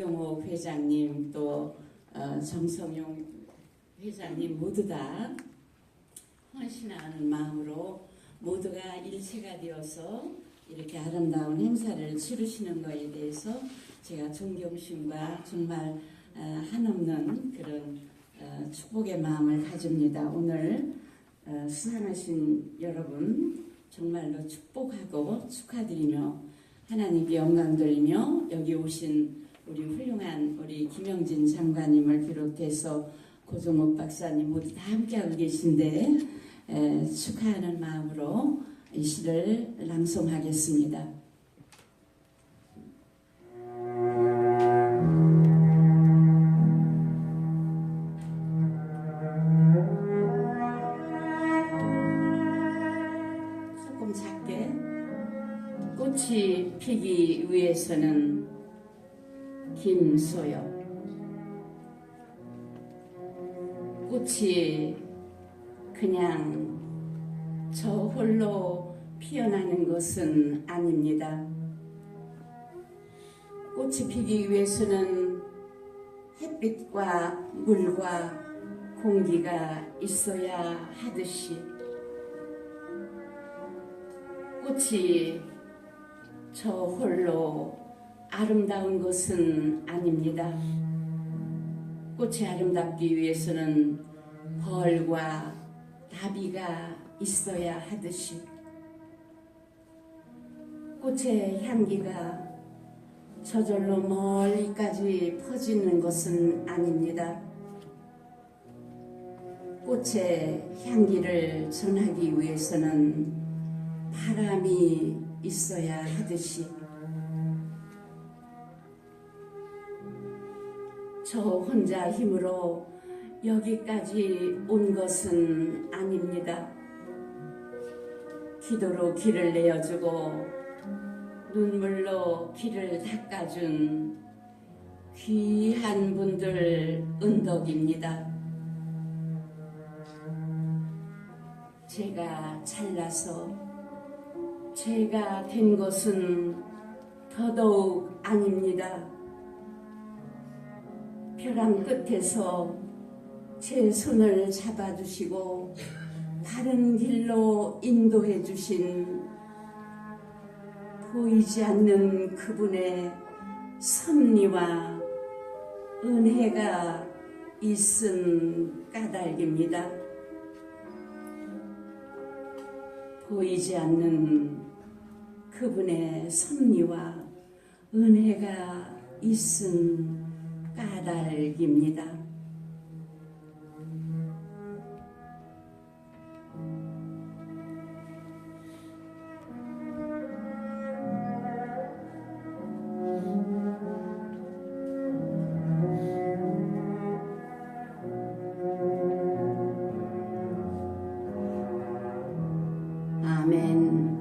이경호 회장님 또 어, 정성용 회장님 모두 다 헌신하는 마음으로 모두가 일체가 되어서 이렇게 아름다운 행사를 치르시는 것에 대해서 제가 존경심과 정말 어, 한없는 그런 어, 축복의 마음을 가집니다. 오늘 어, 수상하신 여러분 정말로 축복하고 축하드리며 하나님께 영광 돌리며 여기 오신 우리 훌륭한 우리 김영진 장관님을 비롯해서 고종욱 박사님 모두 다 함께하고 계신데 에, 축하하는 마음으로 이 시를 낭송하겠습니다. 조금 작게 꽃이 피기 위해서는 김소영 꽃이 그냥 저 홀로 피어나는 것은 아닙니다. 꽃이 피기 위해서는 햇빛과 물과 공기가 있어야 하듯이 꽃이 저 홀로 아름다운 것은 아닙니다. 꽃이 아름답기 위해서는 벌과 나비가 있어야 하듯이 꽃의 향기가 저절로 멀리까지 퍼지는 것은 아닙니다. 꽃의 향기를 전하기 위해서는 바람이 있어야 하듯이 저 혼자 힘으로 여기까지 온 것은 아닙니다. 기도로 길을 내어주고 눈물로 길을 닦아준 귀한 분들 은덕입니다. 제가 잘나서 제가 된 것은 더더욱 아닙니다. 벼랑 끝에서 제 손을 잡아주시고 바른 길로 인도해 주신 보이지 않는 그분의 섭리와 은혜가 있음 까닭입니다. 보이지 않는 그분의 섭리와 은혜가 있음 까닭입니다. 아멘.